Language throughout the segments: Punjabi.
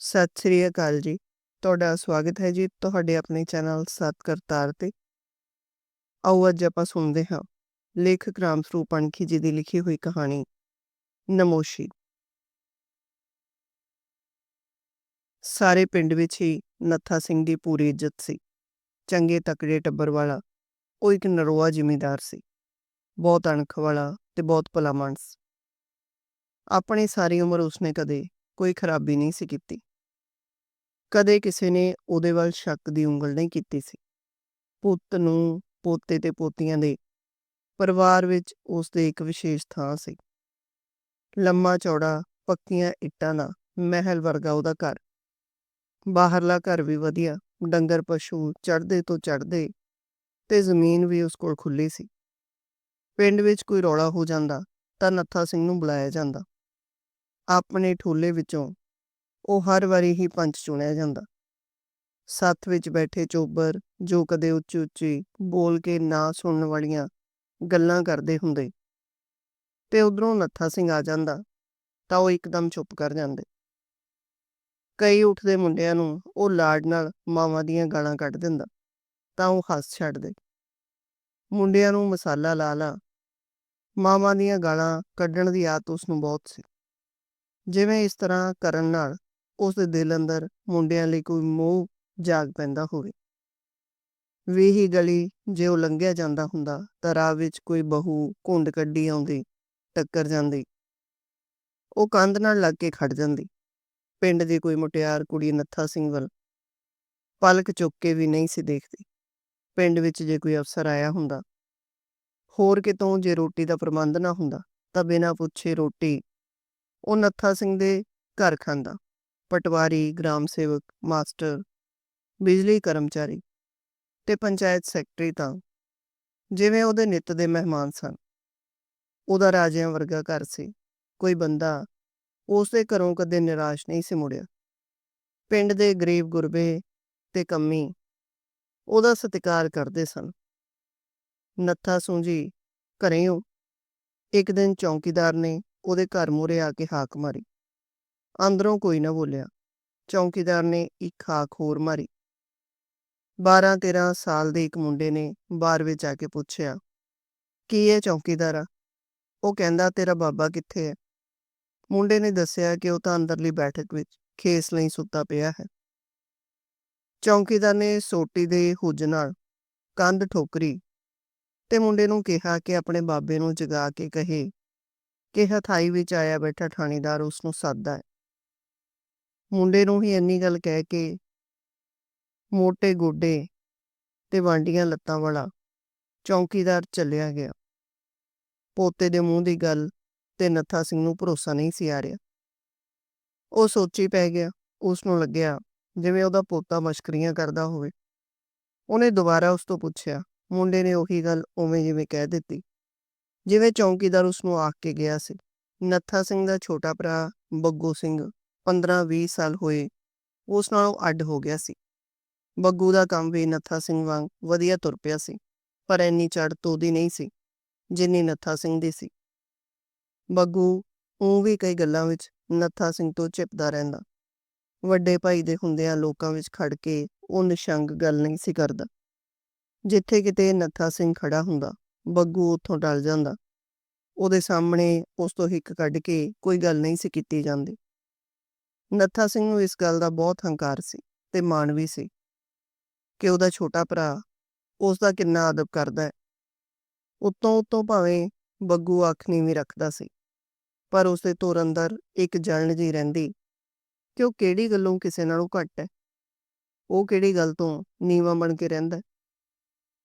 ਸਤਿ ਸ੍ਰੀ ਅਕਾਲ ਜੀ। ਤੁਹਾਡਾ ਸਵਾਗਤ ਹੈ ਜੀ ਤੁਹਾਡੇ ਆਪਣੇ ਚੈਨਲ ਸਤ ਕਰਤਾਰ ਤੇ। ਆਓ ਅੱਜ ਆਪਾਂ ਸੁਣਦੇ ਹਾਂ ਲੇਖਕ ਰਾਮ ਸਰੂਪ ਅਣਖੀ ਜੀ ਦੀ ਲਿਖੀ ਹੋਈ ਕਹਾਣੀ ਨਮੋਸ਼ੀ ਸਾਰੇ ਪਿੰਡ ਵਿੱਚ ਹੀ ਨੱਥਾ ਸਿੰਘ ਦੀ ਪੂਰੀ ਇੱਜ਼ਤ ਸੀ। ਚੰਗੇ ਤਕੜੇ ਟੱਬਰ ਵਾਲਾ, ਉਹ ਇੱਕ ਨਰੋਆ ਜ਼ਿਮੀਂਦਾਰ ਸੀ। ਬਹੁਤ ਅਣਖ ਵਾਲਾ ਤੇ ਬਹੁਤ ਭਲਾ ਮਾਨਸ। ਆਪਣੀ ਸਾਰੀ ਉਮਰ ਉਸਨੇ ਕਦੇ ਕੋਈ ਖਰਾਬੀ ਨਹੀਂ ਸੀ ਕੀਤੀ। ਕਦੇ ਕਿਸੇ ਨੇ ਉਹਦੇ ਵੱਲ ਸ਼ੱਕ ਦੀ ਉਂਗਲ ਨਹੀਂ ਕੀਤੀ ਸੀ। ਪੁੱਤ ਨੂੰ ਪੋਤੇ ਤੇ ਪੋਤੀਆਂ ਦੇ ਪਰਿਵਾਰ ਵਿੱਚ ਉਸ ਦੇ ਇੱਕ ਵਿਸ਼ੇਸ਼ ਥਾਂ ਸੀ। ਲੰਮਾ ਚੌੜਾ, ਪੱਕੀਆਂ ਇੱਟਾਂ ਦਾ ਮਹਿਲ ਵਰਗਾ ਉਹਦਾ ਘਰ। ਬਾਹਰਲਾ ਘਰ ਵੀ ਵਧੀਆ, ਡੰਗਰ ਪਸ਼ੂ ਚੜਦੇ ਤੋਂ ਚੜਦੇ ਤੇ ਜ਼ਮੀਨ ਵੀ ਉਸ ਕੋਲ ਖੁੱਲੀ ਸੀ। ਪਿੰਡ ਵਿੱਚ ਕੋਈ ਰੌਲਾ ਹੋ ਜਾਂਦਾ ਤਾਂ ਨੱਥਾ ਸਿੰਘ ਨੂੰ ਬੁਲਾਇਆ ਜਾਂਦਾ। ਆਪਣੇ ਠੋਲੇ ਵਿੱਚੋਂ ਉਹ ਹਰ ਵਾਰੀ ਹੀ ਪੰਚ ਚੁਣਿਆ ਜਾਂਦਾ। ਸੱਥ ਵਿੱਚ ਬੈਠੇ ਚੋਬਰ, ਜੋ ਕਦੇ ਉੱਚੀ ਉੱਚੀ ਬੋਲ ਕੇ ਨਾ ਸੁਣਨ ਵਾਲੀਆਂ ਗੱਲਾਂ ਕਰਦੇ ਹੁੰਦੇ। ਤੇ ਉਧਰੋਂ ਨੱਥਾ ਸਿੰਘ ਆ ਜਾਂਦਾ, ਤਾਂ ਉਹ ਇੱਕਦਮ ਚੁੱਪ ਕਰ ਜਾਂਦੇ। ਕਈ ਉੱਠਦੇ ਮੁੰਡਿਆਂ ਨੂੰ ਉਹ ਲਾਡ ਨਾਲ ਮਾਵਾਂ ਦੀਆਂ ਗਾਲਾਂ ਕੱਢ ਦਿੰਦਾ, ਤਾਂ ਉਹ ਹੱਸ ਛੱਡਦੇ ਮੁੰਡਿਆਂ ਨੂੰ ਮਸਾਲਾ ਲਾ ਲਾ, ਮਾਵਾਂ ਦੀਆਂ ਗਾਲਾਂ ਕੱਢਣ ਦੀ ਆਦਤ ਉਸ ਨੂੰ ਬਹੁਤ ਸੀ। ਜਿਵੇਂ ਇਸ ਤਰ੍ਹਾਂ ਕਰਨ ਨਾਲ ਉਸ ਦੇ ਦਿਲ ਅੰਦਰ ਮੁੰਡਿਆਂ ਲਈ ਕੋਈ ਮੋਹ ਜਾਗ ਪੈਂਦਾ ਹੋਵੇ। ਵੀ ਗਲੀ ਜੇ ਉਹ ਲੰਘਿਆ ਜਾਂਦਾ ਹੁੰਦਾ ਤਾਂ ਰਾਹ ਵਿੱਚ ਕੋਈ ਬਹੂ ਘੁੰਡ ਕੱਢੀ ਆਉਂਦੀ, ਟੱਕਰ ਜਾਂਦੀ। ਉਹ ਕੰਧ ਨਾਲ ਲੱਗ ਕੇ ਖੜ ਜਾਂਦੀ। ਪਿੰਡ ਦੀ ਕੋਈ ਮੁਟਿਆਰ ਕੁੜੀ ਨੱਥਾ ਸਿੰਘ ਵੱਲ ਪਲਕ ਚੁੱਕ ਕੇ ਵੀ ਨਹੀਂ ਸੀ ਦੇਖਦੀ। ਪਿੰਡ ਵਿੱਚ ਜੇ ਕੋਈ ਅਫਸਰ ਆਇਆ ਹੁੰਦਾ, ਹੋਰ ਕਿਤੋਂ ਜੇ ਰੋਟੀ ਦਾ ਪ੍ਰਬੰਧ ਨਾ ਹੁੰਦਾ, ਤਾਂ ਬਿਨਾਂ ਪੁੱਛੇ ਰੋਟੀ ਉਹ ਨੱਥਾ ਸਿੰਘ ਦੇ ਘਰ ਖਾਂਦਾ। ਪਟਵਾਰੀ, ਗ੍ਰਾਮ ਸੇਵਕ, ਮਾਸਟਰ, ਬਿਜਲੀ ਕਰਮਚਾਰੀ ਤੇ ਪੰਚਾਇਤ ਸੈਕਟਰੀ ਤਾਂ ਜਿਵੇਂ ਉਹਦੇ ਨਿੱਤ ਦੇ ਮਹਿਮਾਨ ਸਨ। ਉਹਦਾ ਰਾਜਿਆਂ ਵਰਗਾ ਘਰ ਸੀ। ਕੋਈ ਬੰਦਾ ਉਸ ਦੇ ਘਰੋਂ ਕਦੇ ਨਿਰਾਸ਼ ਨਹੀਂ ਸੀ ਮੁੜਿਆ। ਪਿੰਡ ਦੇ ਗਰੀਬ ਗੁਰਬੇ ਤੇ ਕੰਮੀ ਉਹਦਾ ਸਤਿਕਾਰ ਕਰਦੇ ਸਨ। ਨੱਥਾ ਸੂੰਜੀ ਘਰੇ ਹੋ ਇੱਕ ਦਿਨ ਚੌਂਕੀਦਾਰ ਨੇ ਉਹਦੇ ਘਰ ਮੂਹਰੇ ਆ ਕੇ ਹਾਕ ਮਾਰੀ। ਅੰਦਰੋਂ ਕੋਈ ਨਾ ਬੋਲਿਆ। ਚੌਂਕੀਦਾਰ ਨੇ ਇੱਕ ਹਾਕ ਹੋਰ ਮਾਰੀ। 12-13 ਸਾਲ ਦੇ ਇੱਕ ਮੁੰਡੇ ਨੇ ਬਾਰ ਵਿੱਚ ਆ ਕੇ ਪੁੱਛਿਆ, ਕੀ ਇਹ ਚੌਂਕੀਦਾਰ ਉਹ ਕਹਿੰਦਾ, ਤੇਰਾ ਬਾਬਾ ਕਿੱਥੇ ਹੈ? ਮੁੰਡੇ ਨੇ ਦੱਸਿਆ ਕਿ ਉਹ ਤਾਂ ਅੰਦਰਲੀ ਬੈਠਕ ਵਿੱਚ ਖੇਸ ਲਈ ਸੁੱਤਾ ਪਿਆ ਹੈ। ਚੌਂਕੀਦਾਰ ਨੇ ਸੋਟੀ ਦੇ ਹੁੱਜ ਨਾਲ ਕੰਧ ਠੋਕਰੀ ਤੇ ਮੁੰਡੇ ਨੂੰ ਕਿਹਾ ਕਿ ਆਪਣੇ ਬਾਬੇ ਨੂੰ ਜਗਾ ਕੇ ਕਹੇ ਕਿ ਹਥਾਈ ਵਿੱਚ ਆਇਆ ਬੈਠਾ ਥਾਣੀਦਾਰ ਉਸ ਨੂੰ ਸੱਦਦਾ ਹੈ। ਮੁੰਡੇ ਨੂੰ ਹੀ ਇੰਨੀ ਗੱਲ ਕਹਿ ਕੇ ਮੋٹے ਗੋਡੇ ਤੇ ਵਾਂਡੀਆਂ ਲੱਤਾਂ ਵਾਲਾ ਚੌਂਕੀਦਾਰ ਚੱਲਿਆ ਗਿਆ। ਪੋਤੇ ਦੇ ਮੂੰਹ ਦੀ ਗੱਲ ਤੇ ਨੱਥਾ ਸਿੰਘ ਨੂੰ ਭਰੋਸਾ ਨਹੀਂ ਸੀ ਆ ਰਿਹਾ। ਉਹ ਸੋਚੀ ਪੈ ਗਿਆ ਉਸ ਨੂੰ ਲੱਗਿਆ ਜਿਵੇਂ ਉਹਦਾ ਪੋਤਾ ਮਸ਼ਕਰੀਆਂ ਕਰਦਾ ਹੋਵੇ। ਉਹਨੇ ਦੁਬਾਰਾ ਉਸ ਤੋਂ ਪੁੱਛਿਆ, ਮੁੰਡੇ ਨੇ ਉਹੀ ਗੱਲ ਉਵੇਂ ਜਿਵੇਂ ਕਹਿ ਦਿੱਤੀ, ਜਿਵੇਂ ਚੌਂਕੀਦਾਰ ਉਸ ਨੂੰ ਆਖ ਕੇ ਗਿਆ ਸੀ। ਨੱਥਾ ਸਿੰਘ ਦਾ ਛੋਟਾ ਭਰਾ ਬੱਗੂ ਸਿੰਘ 15-20 ਸਾਲ ਹੋਏ, ਉਸ ਨਾਲੋਂ ਅੱਡ ਹੋ ਗਿਆ ਸੀ। ਬੱਗੂ ਦਾ ਕੰਮ ਵੀ ਨੱਥਾ ਸਿੰਘ ਵਾਂਗ ਵਧੀਆ ਤੁਰ ਪਿਆ ਸੀ, ਪਰ ਇੰਨੀ ਚੜ੍ਹ ਤੋਦੀ ਨਹੀਂ ਸੀ, ਜਿੰਨੀ ਨੱਥਾ ਸਿੰਘ ਦੀ ਸੀ। ਬੱਗੂ ਉਹ ਵੀ ਕਈ ਗੱਲਾਂ ਵਿੱਚ ਨੱਥਾ ਸਿੰਘ ਤੋਂ ਚਿਪਦਾ ਰਹਿੰਦਾ। ਵੱਡੇ ਭਾਈ ਦੇ ਹੁੰਦਿਆਂ ਲੋਕਾਂ ਵਿੱਚ ਖੜ ਕੇ ਉਹ ਨਿਸ਼ੰਗ ਗੱਲ ਨਹੀਂ ਸੀ ਕਰਦਾ। ਜਿੱਥੇ ਕਿਤੇ ਨੱਥਾ ਸਿੰਘ ਖੜਾ ਹੁੰਦਾ, ਬੱਗੂ ਉੱਥੋਂ ਟਲ ਜਾਂਦਾ। ਉਹਦੇ ਸਾਹਮਣੇ ਉਸ ਤੋਂ ਹਿੱਕ ਕੱਢ ਕੇ ਕੋਈ ਗੱਲ ਨਹੀਂ ਸੀ ਕੀਤੀ ਜਾਂਦੀ। ਨੱਥਾ ਸਿੰਘ ਨੂੰ ਇਸ ਗੱਲ ਦਾ ਬਹੁਤ ਹੰਕਾਰ ਸੀ ਤੇ ਮਾਣ ਵੀ ਸੀ ਕਿ ਉਹਦਾ ਛੋਟਾ ਭਰਾ ਉਸ ਦਾ ਕਿੰਨਾ ਅਦਬ ਕਰਦਾ ਹੈ। ਉਤੋਂ ਉਤੋਂ ਭਾਵੇਂ ਬੱਗੂ ਅੱਖ ਵੀ ਰੱਖਦਾ ਸੀ, ਪਰ ਉਸ ਦੇ ਤੁਰ ਅੰਦਰ ਇੱਕ ਜਲਣ ਜੀ ਰਹਿੰਦੀ, ਕਿ ਉਹ ਕਿਹੜੀ ਗੱਲੋਂ ਕਿਸੇ ਨਾਲੋਂ ਘੱਟ ਹੈ। ਉਹ ਕਿਹੜੀ ਗੱਲ ਤੋਂ ਨੀਵਾਂ ਬਣ ਕੇ ਰਹਿੰਦਾ ਹੈ।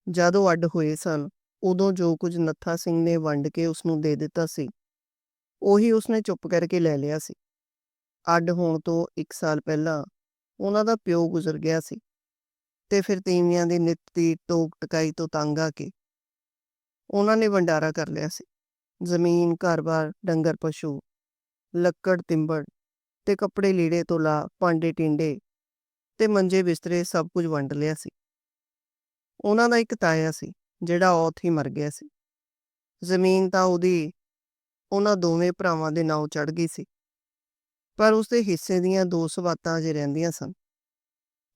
ਜਦੋਂ ਅੱਡ ਹੋਏ ਸਨ, ਉਦੋਂ ਜੋ ਕੁਝ ਨੱਥਾ ਸਿੰਘ ਨੇ ਵੰਡ ਕੇ ਉਸ ਨੂੰ ਦੇ ਦਿੱਤਾ ਸੀ, ਉਹੀ ਉਸਨੇ ਚੁੱਪ ਕਰਕੇ ਲੈ ਲਿਆ ਸੀ। ਅੱਡ ਹੋਣ ਤੋਂ 1 ਸਾਲ ਪਹਿਲਾਂ ਉਹਨਾਂ ਦਾ ਪਿਓ ਗੁਜ਼ਰ ਗਿਆ ਸੀ ਤੇ ਫਿਰ ਤੀਵੀਆਂ ਦੀ ਨਿੱਤ ਦੀ ਟੋਕ ਟਕਾਈ ਤੋਂ ਤੰਗ ਆ ਕੇ ਉਹਨਾਂ ਨੇ ਵੰਡਾਰਾ ਕਰ ਲਿਆ ਸੀ। ਜ਼ਮੀਨ, ਘਰ-ਬਾਰ, ਡੰਗਰ, ਪਸ਼ੂ, ਲੱਕੜ, ਤਿੰਬੜ ਤੇ ਕੱਪੜੇ ਲੀੜੇ ਤੋਂ ਲਾ ਭਾਂਡੇ, ਟਿੰਡੇ ਤੇ ਮੰਜੇ ਬਿਸਤਰੇ ਸਭ ਕੁਝ ਵੰਡ ਲਿਆ ਸੀ। ਉਹਨਾਂ ਦਾ ਇੱਕ ਤਾਇਆ ਸੀ ਜਿਹੜਾ ਔਤ ਹੀ ਮਰ ਗਿਆ ਸੀ। ਜ਼ਮੀਨ ਤਾਂ ਉਹਦੀ, ਉਹਨਾਂ ਦੋਵੇਂ ਭਰਾਵਾਂ ਦੇ ਨਾਂ ਚੜ ਗਈ ਸੀ। ਪਰ ਉਸਦੇ ਹਿੱਸੇ ਦੀਆਂ ਦੋ ਸਵਾਤਾਂ ਅਜੇ ਰਹਿੰਦੀਆਂ ਸਨ,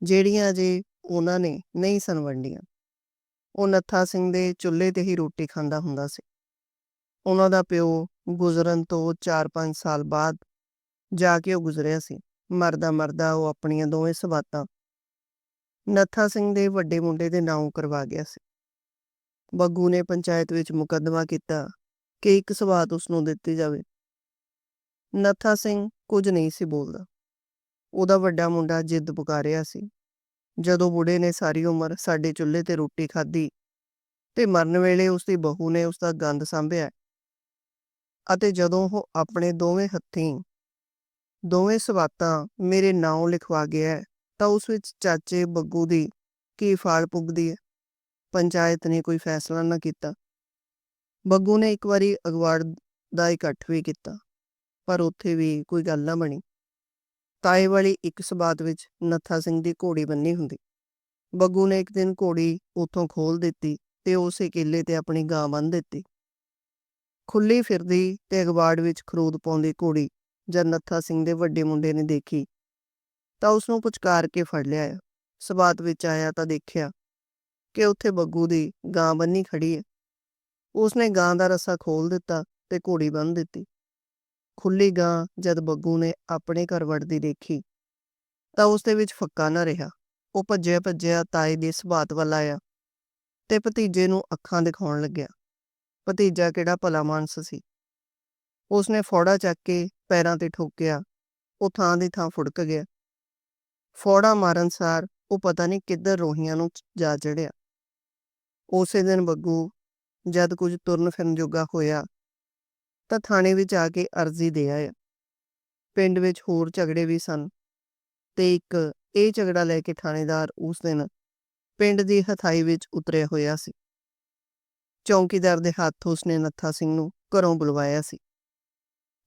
ਜਿਹੜੀਆਂ ਅਜੇ ਉਹਨਾਂ ਨੇ ਨਹੀਂ ਸਨ ਵੰਡੀਆਂ। ਉਹ ਨੱਥਾ ਸਿੰਘ ਦੇ ਚੁੱਲ੍ਹੇ ਤੇ ਹੀ ਰੋਟੀ ਖਾਂਦਾ ਹੁੰਦਾ ਸੀ। ਉਹਨਾਂ ਦਾ ਪਿਓ ਗੁਜ਼ਰਨ ਤੋਂ 4-5 ਸਾਲ ਬਾਅਦ ਜਾ ਕੇ ਉਹ ਗੁਜ਼ਰਿਆ ਸੀ। ਮਰਦਾ ਮਰਦਾ ਉਹ ਆਪਣੀਆਂ ਦੋਵੇਂ ਸਵਾਤਾਂ ਨੱਥਾ ਸਿੰਘ ਦੇ ਵੱਡੇ ਮੁੰਡੇ ਦੇ ਨਾਂ ਕਰਵਾ ਗਿਆ ਸੀ। ਬੱਗੂ ਨੇ ਪੰਚਾਇਤ ਵਿੱਚ ਮੁਕੱਦਮਾ ਕੀਤਾ ਕਿ ਇੱਕ ਸਵਾਤ ਉਸ ਨੂੰ ਦਿੱਤੀ ਜਾਵੇ। ਨੱਥਾ ਸਿੰਘ ਕੁਝ ਨਹੀਂ ਸੀ ਬੋਲਦਾ। ਉਹਦਾ ਵੱਡਾ ਮੁੰਡਾ ਜਿੱਦ ਪੁਕਾਰਿਆ ਸੀ। ਜਦੋਂ ਬੁੜੇ ਨੇ ਸਾਰੀ ਉਮਰ ਸਾਡੇ ਚੁੱਲ੍ਹੇ ਤੇ ਰੋਟੀ ਖਾਧੀ ਤੇ ਮਰਨ ਵੇਲੇ ਉਸ ਦੀ ਬਹੂ ਨੇ ਉਸ ਦਾ ਗੰਦ ਸੰਭਿਆ ਅਤੇ ਜਦੋਂ ਉਹ ਆਪਣੇ ਦੋਵੇਂ ਹੱਥੀਂ ਦੋਵੇਂ ਸਵਾਤਾਂ ਮੇਰੇ ਨਾਂ ਲਿਖਵਾ ਗਿਆ ਹੈ, ਤਾਂ ਉਸ ਵਿੱਚ ਚਾਚੇ ਬੱਗੂ ਦੀ ਕੀ ਫਾਲ ਪੁੱਗਦੀ ਹੈ? ਪੰਚਾਇਤ ਨੇ ਕੋਈ ਫੈਸਲਾ ਨਾ ਕੀਤਾ। ਬੱਗੂ ਨੇ ਇੱਕ ਵਾਰੀ ਅਗਵਾੜ ਦਾ ਇਕੱਠ ਵੀ ਕੀਤਾ। ਪਰ ਉੱਥੇ ਵੀ ਕੋਈ ਗੱਲ ਨਾ ਬਣੀ। ਤਾਏ ਵਾਲੀ ਇੱਕ ਸਬਾਤ ਵਿੱਚ ਨੱਥਾ ਸਿੰਘ ਦੀ ਘੋੜੀ ਬੰਨੀ ਹੁੰਦੀ। ਬੱਗੂ ਨੇ ਇੱਕ ਦਿਨ ਘੋੜੀ ਉੱਥੋਂ ਖੋਲ ਦਿੱਤੀ ਤੇ ਉਸੇ ਕਿੱਲੇ ਤੇ ਆਪਣੀ ਗਾਂ ਬੰਨ੍ਹ ਦਿੱਤੀ। ਖੁੱਲੀ ਫਿਰਦੀ ਤੇ ਅਗਵਾੜ ਵਿੱਚ ਖਰੂਦ ਪਾਉਂਦੀ ਘੋੜੀ ਜਦ ਨੱਥਾ ਸਿੰਘ ਦੇ ਵੱਡੇ ਮੁੰਡੇ ਨੇ ਦੇਖੀ, ਤਾਂ ਉਸ ਨੂੰ ਪੁਚਕਾਰ ਕੇ ਫੜ ਲਿਆ ਸਬਾਤ ਵਿੱਚ ਆਇਆ ਤਾਂ ਦੇਖਿਆ ਕਿ ਉੱਥੇ ਬੱਗੂ ਦੀ ਗਾਂ ਬੰਨੀ ਖੜੀ ਹੈ। ਉਸਨੇ ਗਾਂ ਦਾ ਰੱਸਾ ਖੋਲ ਦਿੱਤਾ ਤੇ ਘੋੜੀ ਬੰਨ੍ਹ ਦਿੱਤੀ। ਖੁੱਲੀ ਗਾਂ ਜਦ ਬੱਗੂ ਨੇ ਆਪਣੇ ਘਰ ਵੜਦੀ ਦੇਖੀ। ਤਾਂ ਉਸ ਦੇ ਵਿੱਚ ਫੱਕਾ ਨਾ ਰਿਹਾ। ਉਹ ਭੱਜਿਆ ਭੱਜਿਆ ਤਾਏ ਦੀ ਸਬਾਤ ਵੱਲ ਆਇਆ ਤੇ ਭਤੀਜੇ ਨੂੰ ਅੱਖਾਂ ਦਿਖਾਉਣ ਲੱਗਿਆ। ਭਤੀਜਾ ਕਿਹੜਾ ਭਲਾ ਮਾਨਸ ਸੀ। ਉਸਨੇ ਫੋੜਾ ਚੱਕ ਕੇ ਪੈਰਾਂ ਤੇ ਠੋਕਿਆ। ਉਹ ਥਾਂ ਦੀ ਥਾਂ ਫੁੜਕ ਗਿਆ। ਫੋੜਾ ਮਾਰਨ ਸਾਰ ਉਹ ਪਤਾ ਨਹੀਂ ਕਿੱਧਰ ਰੋਹੀਆਂ ਨੂੰ ਜਾ ਚੜਿਆ ਉਸੇ ਦਿਨ ਬੱਗੂ ਜਦ ਕੁਝ ਤੁਰਨ ਫਿਰਨ ਜੋਗਾ ਹੋਇਆ ਤਾਂ ਥਾਣੇ ਵਿੱਚ ਆ ਕੇ ਅਰਜ਼ੀ ਦੇ ਆਇਆ ਪਿੰਡ ਵਿੱਚ ਹੋਰ ਝਗੜੇ ਵੀ ਸਨ ਤੇ ਇੱਕ ਇਹ ਝਗੜਾ ਲੈ ਕੇ ਥਾਣੇਦਾਰ ਉਸ ਦਿਨ ਪਿੰਡ ਦੀ ਹਥਾਈ ਵਿੱਚ ਉਤਰਿਆ ਹੋਇਆ ਸੀ। ਚੌਂਕੀਦਾਰ ਦੇ ਹੱਥ ਉਸਨੇ ਨੱਥਾ ਸਿੰਘ ਨੂੰ ਘਰੋਂ ਬੁਲਵਾਇਆ ਸੀ।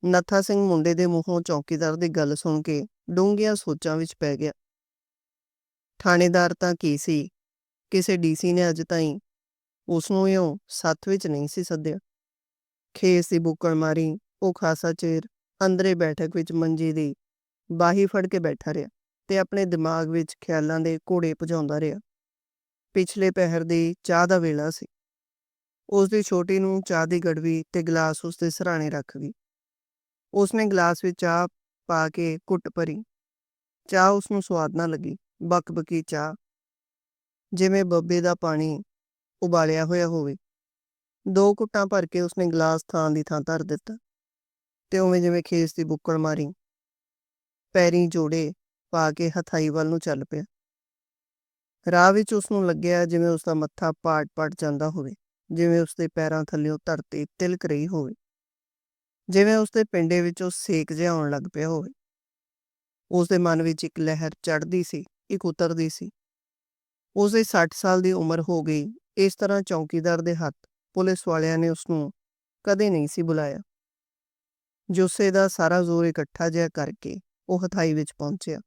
ਨੱਥਾ ਸਿੰਘ ਮੁੰਡੇ ਦੇ ਮੂੰਹੋਂ ਚੌਕੀਦਾਰ ਦੀ ਗੱਲ ਸੁਣ ਕੇ ਡੂੰਘੀਆਂ ਸੋਚਾਂ ਵਿੱਚ ਪੈ ਗਿਆ। ਥਾਣੇਦਾਰ ਤਾਂ ਕੀ ਸੀ? ਕਿਸੇ ਡੀਸੀ ਨੇ ਅੱਜ ਤਾਈਂ ਉਸ ਨੂੰ ਇਉਂ ਸੱਥ ਵਿੱਚ ਨਹੀਂ ਸੀ ਸੱਦਿਆ। ਖੇਸ ਦੀ ਬੁੱਕਲ ਮਾਰੀ, ਉਹ ਖਾਸਾ ਚਿਰ ਅੰਦਰੇ ਬੈਠਕ ਵਿੱਚ ਮੰਜੀ ਦੀ ਬਾਹੀ ਫੜ ਕੇ ਬੈਠਾ ਰਿਹਾ ਤੇ ਆਪਣੇ ਦਿਮਾਗ ਵਿੱਚ ਖਿਆਲਾਂ ਦੇ ਘੋੜੇ ਭਜਾਉਂਦਾ ਰਿਹਾ। ਪਿਛਲੇ ਪਹਿਰ ਦੀ ਚਾਹ ਦਾ ਵੇਲਾ ਸੀ। ਉਸ ਦੀ ਛੋਟੀ ਨੂੰ ਚਾਹ ਦੀ ਗੜਵੀ ਤੇ ਗਲਾਸ ਉਸ ਦੇ ਸਰਾਣੇ ਰੱਖ ਗਈ। ਉਸਨੇ ਗਲਾਸ ਵਿੱਚ ਚਾਹ ਪਾ ਕੇ ਕੁੱਟ ਭਰੀ। ਚਾਹ ਉਸ ਨੂੰ ਸਵਾਦ ਨਾ ਲੱਗੀ, ਬਕਬਕੀ ਚਾਹ। ਜਿਵੇਂ ਬੱਬੇ ਦਾ ਪਾਣੀ ਉਬਾਲਿਆ ਹੋਇਆ ਹੋਵੇ। ਦੋ ਘੁੱਟਾਂ ਭਰ ਕੇ ਉਸਨੇ ਗਲਾਸ ਥਾਂ ਦੀ ਥਾਂ ਧਰ ਦਿੱਤਾ ਤੇ ਉਵੇਂ ਜਿਵੇਂ ਖੇਸ ਦੀ ਬੁੱਕਲ ਮਾਰੀ। ਪੈਰੀ ਜੋੜੇ ਪਾ ਕੇ ਹਥਾਈ ਵੱਲ ਨੂੰ ਚੱਲ ਪਿਆ। ਰਾਹ ਵਿੱਚ ਉਸ ਨੂੰ ਲੱਗਿਆ ਜਿਵੇਂ ਉਸ ਦਾ ਮੱਥਾ ਪਾਟ-ਪਾਟ ਜਾਂਦਾ ਹੋਵੇ, ਜਿਵੇਂ ਉਸ ਦੇ ਪੈਰਾਂ ਥੱਲੇੋਂ ਧਰਤੀ ਤਿਲਕ ਰਹੀ ਹੋਵੇ, ਜਿਵੇਂ ਉਸ ਦੇ ਪਿੰਡੇ ਵਿੱਚੋਂ ਸੇਕ ਜਿਹਾ ਆਉਣ ਲੱਗ ਪਿਆ ਹੋਵੇ। ਉਸ ਦੇ ਮਨ ਵਿੱਚ ਇੱਕ ਲਹਿਰ ਚੜ੍ਹਦੀ ਸੀ, ਇੱਕ ਉਤਰਦੀ ਸੀ। ਉਸ ਦੇ 60 ਸਾਲ ਦੀ ਉਮਰ ਹੋ ਗਈ, ਇਸ ਤਰ੍ਹਾਂ ਚੌਕੀਦਾਰ ਦੇ ਹੱਥ ਪੁਲਿਸ ਵਾਲਿਆਂ ਨੇ ਉਸ ਨੂੰ ਕਦੇ ਨਹੀਂ ਸੀ ਬੁਲਾਇਆ। ਜੋਸੇ ਦਾ ਸਾਰਾ ਜ਼ੋਰ ਇਕੱਠਾ ਜਿਹਾ ਕਰਕੇ ਉਹ ਹਥਾਈ ਵਿੱਚ ਪਹੁੰਚਿਆ।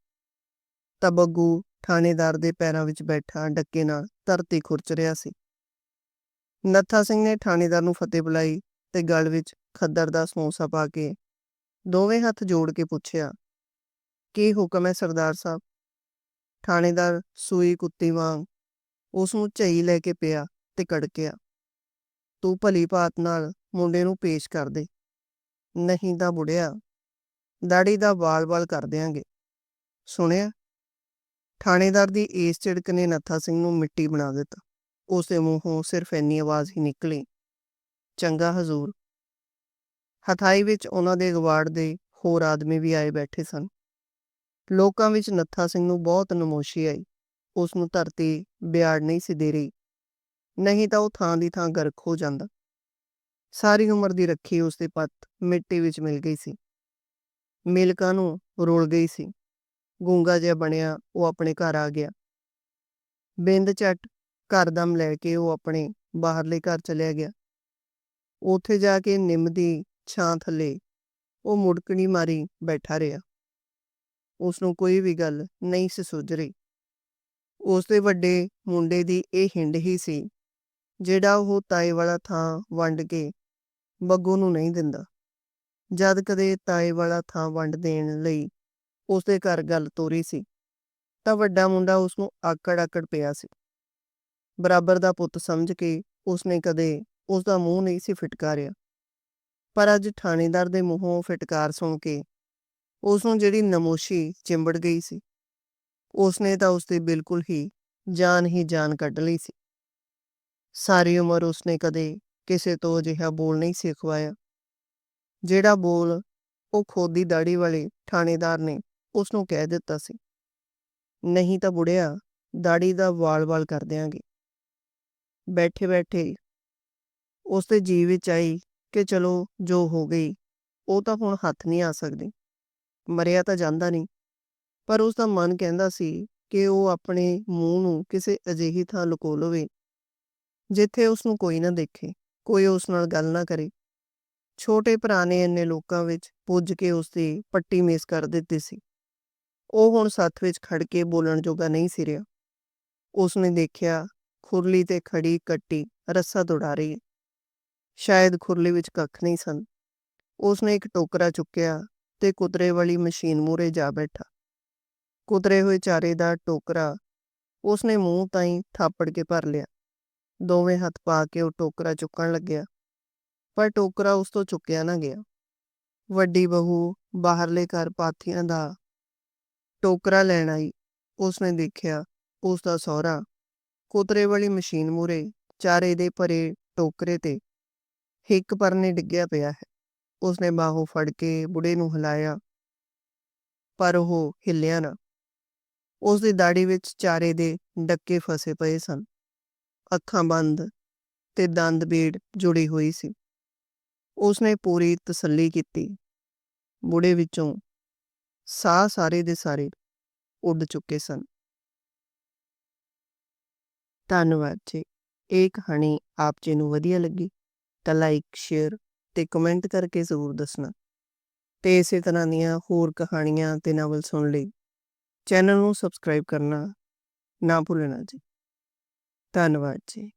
ਤਬੱਗੂ ਥਾਣੇਦਾਰ ਦੇ ਪੈਰਾਂ ਵਿੱਚ ਬੈਠਾ ਡੱਕੇ ਨਾਲ ਧਰਤੀ ਖੁਰਚ ਰਿਹਾ ਸੀ। ਨੱਥਾ ਸਿੰਘ ਨੇ ਥਾਣੇਦਾਰ ਨੂੰ ਫਤਿਹ ਬੁਲਾਈ ਤੇ ਗਲ ਵਿੱਚ ਖੱਦਰ ਦਾ ਸਮੋਸਾ ਪਾ ਕੇ ਦੋਵੇਂ ਹੱਥ ਜੋੜ ਕੇ ਪੁੱਛਿਆ, ਕੀ ਹੁਕਮ ਹੈ ਸਰਦਾਰ ਸਾਹਿਬ? ਥਾਣੇਦਾਰ ਸੂਈ ਕੁੱਤੀ ਵਾਂਗ ਉਸ ਨੂੰ ਝਈ ਲੈ ਕੇ ਪਿਆ ਤੇ ਕੜਕਿਆ। ਤੂੰ ਭਲੀ ਭਾਤ ਨਾਲ ਮੁੰਡੇ ਨੂੰ ਪੇਸ਼ ਕਰ ਦੇ। ਨਹੀਂ ਤਾਂ ਬੁੜਿਆ ਦਾੜੀ ਦਾ ਵਾਲ-ਵਾਲ ਕਰ ਦਿਆਂਗੇ। ਸੁਣਿਆ? ਥਾਣੇਦਾਰ ਦੀ ਇਸ ਝਿੜਕ ਨੇ ਨੱਥਾ ਸਿੰਘ ਨੂੰ ਮਿੱਟੀ ਬਣਾ ਦਿੱਤਾ। ਉਸ ਮੂੰਹੋਂ ਸਿਰਫ ਇੰਨੀ ਆਵਾਜ਼ ਹੀ ਨਿਕਲੀ। ਚੰਗਾ ਹਜ਼ੂਰ। ਹਥਾਈ ਵਿੱਚ ਉਹਨਾਂ ਦੇ ਗਵਾੜ ਦੇ ਹੋਰ ਆਦਮੀ ਵੀ ਆਏ ਬੈਠੇ ਸਨ। ਲੋਕਾਂ ਵਿੱਚ ਨੱਥਾ ਸਿੰਘ ਨੂੰ ਬਹੁਤ ਨਮੋਸ਼ੀ ਆਈ। ਉਸ ਨੂੰ ਧਰਤੀ ਬਿਆੜ ਨਹੀਂ ਸੀ ਦੇ ਰਹੀ। ਨਹੀਂ ਤਾਂ ਉਹ ਥਾਂ ਦੀ ਥਾਂ ਗਰਕ ਹੋ ਜਾਂਦਾ। ਸਾਰੀ ਉਮਰ ਦੀ ਰੱਖੀ ਉਸ ਦੇ ਪੱਤ ਮਿੱਟੀ ਵਿੱਚ ਮਿਲ ਗਈ ਸੀ। ਮਿਲਕਾਂ ਨੂੰ ਰੋਲ ਗਈ ਸੀ। ਗੂੰਗਾ ਜਿਹਾ ਬਣਿਆ, ਉਹ ਆਪਣੇ ਘਰ ਆ ਗਿਆ। ਬਿੰਦ ਝੱਟ ਘਰ ਲੈ ਕੇ ਉਹ ਆਪਣੇ ਬਾਹਰਲੇ ਘਰ ਚਲਿਆ ਗਿਆ। ਉੱਥੇ ਜਾ ਕੇ ਨਿੰਮ ਦੀ ਛਾਂ ਥੱਲੇ ਉਹ ਮੁੜਕਣੀ ਮਾਰੀ ਬੈਠਾ ਰਿਹਾ। ਉਸ ਨੂੰ ਕੋਈ ਵੀ ਗੱਲ ਨਹੀਂ ਸੀ ਸੁੱਝ ਰਹੀ। ਉਸ ਦੇ ਵੱਡੇ ਮੁੰਡੇ ਦੀ ਇਹ ਹਿੰਡ ਹੀ ਸੀ ਜਿਹੜਾ ਉਹ ਤਾਏ ਵਾਲਾ ਥਾਂ ਵੰਡ ਕੇ ਬੱਗੂ ਨੂੰ ਨਹੀਂ ਦਿੰਦਾ। ਜਦ ਕਦੇ ਤਾਏ ਵਾਲਾ ਥਾਂ ਵੰਡ ਦੇਣ ਲਈ ਉਸਦੇ ਘਰ ਗੱਲ ਤੋਰੀ ਸੀ, ਤਾਂ ਵੱਡਾ ਮੁੰਡਾ ਉਸ ਨੂੰ ਆਕੜ-ਆਕੜ ਪਿਆ ਸੀ। ਬਰਾਬਰ ਦਾ ਪੁੱਤ ਸਮਝ ਕੇ ਉਸਨੇ ਕਦੇ ਉਸ ਦਾ ਮੂੰਹ ਨਹੀਂ ਸੀ ਫਿਟਕਾਰਿਆ। ਪਰ ਅੱਜ ਥਾਣੇਦਾਰ ਦੇ ਮੂੰਹੋਂ ਫਿਟਕਾਰ ਸੁਣ ਕੇ ਉਸ ਨੂੰ ਜਿਹੜੀ ਨਮੋਸ਼ੀ ਚਿੰਬੜ ਗਈ ਸੀ, ਉਸਨੇ ਤਾਂ ਉਸਦੀ ਬਿਲਕੁਲ ਹੀ ਜਾਨ ਹੀ ਜਾਨ ਕੱਢ ਲਈ ਸੀ। ਸਾਰੀ ਉਮਰ ਉਸਨੇ ਕਦੇ ਕਿਸੇ ਤੋਂ ਅਜਿਹਾ ਬੋਲ ਨਹੀਂ ਸੀ ਜਿਹੜਾ ਬੋਲ ਉਹ ਖੋਦੀ ਦਾੜੀ ਵਾਲੇ ਥਾਣੇਦਾਰ ਨੇ ਉਸ ਨੂੰ ਕਹਿ ਦਿੱਤਾ ਸੀ ਨਹੀਂ ਤਾਂ ਬੁੜਿਆ ਦਾੜੀ ਦਾ ਵਾਲ-ਵਾਲ ਕਰ ਦਿਆਂਗੇ ਬੈਠੇ ਬੈਠੇ ਉਸ ਦੇ ਜੀ ਵਿੱਚ ਆਈ ਕਿ ਚਲੋ ਜੋ ਹੋ ਗਈ ਉਹ ਤਾਂ ਹੁਣ ਹੱਥ ਨਹੀਂ ਆ ਸਕਦੀ ਮਰਿਆ ਤਾਂ ਜਾਂਦਾ ਨਹੀਂ ਪਰ ਉਸ ਦਾ ਮਨ ਕਹਿੰਦਾ ਸੀ ਕਿ ਉਹ ਆਪਣੇ ਮੂੰਹ ਨੂੰ ਕਿਸੇ ਅਜਿਹੀ ਥਾਂ ਲੁਕੋ ਲਵੇ ਜਿੱਥੇ ਉਸ ਨੂੰ ਕੋਈ ਨਾ ਦੇਖੇ, ਕੋਈ ਉਸ ਨਾਲ ਗੱਲ ਨਾ ਕਰੇ। ਛੋਟੇ ਭਰਾ ਨੇ ਇੰਨੇ ਲੋਕਾਂ ਵਿੱਚ ਪੁੱਜ ਕੇ ਉਸ ਦੀ ਪੱਟੀ ਮੇਸ ਕਰ ਦਿੱਤੀ ਸੀ। ਉਹ ਹੁਣ ਸੱਥ ਵਿੱਚ ਖੜ ਕੇ ਬੋਲਣ ਜੋਗਾ ਨਹੀਂ ਸੀ ਰਿਹਾ। ਉਸਨੇ ਦੇਖਿਆ, ਖੁਰਲੀ ਤੇ ਖੜੀ ਕੱਟੀ ਰੱਸਾ ਦੌੜਾ ਰਹੀ ਸ਼ਾਇਦ ਖੁਰਲੀ ਵਿੱਚ ਕੱਖ ਨਹੀਂ ਸਨ। ਉਸਨੇ ਇੱਕ ਟੋਕਰਾ ਚੁੱਕਿਆ ਤੇ ਕੁਤਰੇ ਵਾਲੀ ਮਸ਼ੀਨ ਮੂਰੇ ਜਾ ਬੈਠਾ। ਕੁਤਰੇ ਹੋਏ ਚਾਰੇ ਦਾ ਟੋਕਰਾ ਉਸਨੇ ਮੂੰਹ ਤਾਈਂ ਥਾਪੜ ਕੇ ਭਰ ਲਿਆ। ਦੋਵੇਂ ਹੱਥ ਪਾ ਕੇ ਉਹ ਟੋਕਰਾ ਚੁੱਕਣ ਲੱਗਿਆ। ਪਰ ਟੋਕਰਾ ਉਸ ਤੋਂ ਚੁੱਕਿਆ ਨਾ ਗਿਆ। ਵੱਡੀ ਬਹੂ ਬਾਹਰਲੇ ਘਰ ਪਾਥੀਆਂ ਦਾ ਟੋਕਰਾ ਲੈਣ ਆਈ। ਉਸਨੇ ਦੇਖਿਆ, ਉਸ ਦਾ ਸਹੁਰਾ ਕੁਤਰੇ ਵਾਲੀ ਮਸ਼ੀਨ ਮੂਰੇ ਚਾਰੇ ਦੇ ਭਰੇ ਟੋਕਰੇ ਤੇ ਹਿੱਕ ਪਰਨੇ ਡਿੱਗਿਆ ਪਿਆ ਹੈ। ਉਸਨੇ ਬਾਹੋਂ ਫੜ ਕੇ ਬੁੜੇ ਨੂੰ ਹਿਲਾਇਆ, ਪਰ ਉਹ ਹਿੱਲਿਆ ਨਾ। ਉਸ ਦੀ ਦਾੜੀ ਵਿੱਚ ਚਾਰੇ ਦੇ ਡੱਕੇ ਫਸੇ ਪਏ ਸਨ। ਅੱਖਾਂ ਬੰਦ ਤੇ ਦੰਦ ਬੀੜ ਜੁੜੀ ਹੋਈ ਸੀ। ਉਸਨੇ ਪੂਰੀ ਤਸੱਲੀ ਕੀਤੀ। ਬੁੜੇ ਵਿੱਚੋਂ ਸਾਹ ਸਾਰੇ ਦੇ ਸਾਰੇ ਉੱਡ ਚੁੱਕੇ ਸਨ। ਧੰਨਵਾਦ ਜੀ। ਇਹ ਕਹਾਣੀ ਆਪ ਜੀ ਨੂੰ ਵਧੀਆ ਲੱਗੀ ਤਾਂ ਲਾਈਕ ਸ਼ੇਅਰ ਤੇ ਕਮੈਂਟ ਕਰਕੇ ਜ਼ਰੂਰ ਦੱਸਣਾ। ਤੇ ਇਸੇ ਤਰ੍ਹਾਂ ਦੀਆਂ ਹੋਰ ਕਹਾਣੀਆਂ ਤੇ ਨਾਵਲ ਸੁਣ ਲਈ ਚੈਨਲ ਨੂੰ ਸਬਸਕ੍ਰਾਈਬ ਕਰਨਾ ਨਾ ਭੁੱਲਣਾ ਜੀ। ਧੰਨਵਾਦ ਜੀ।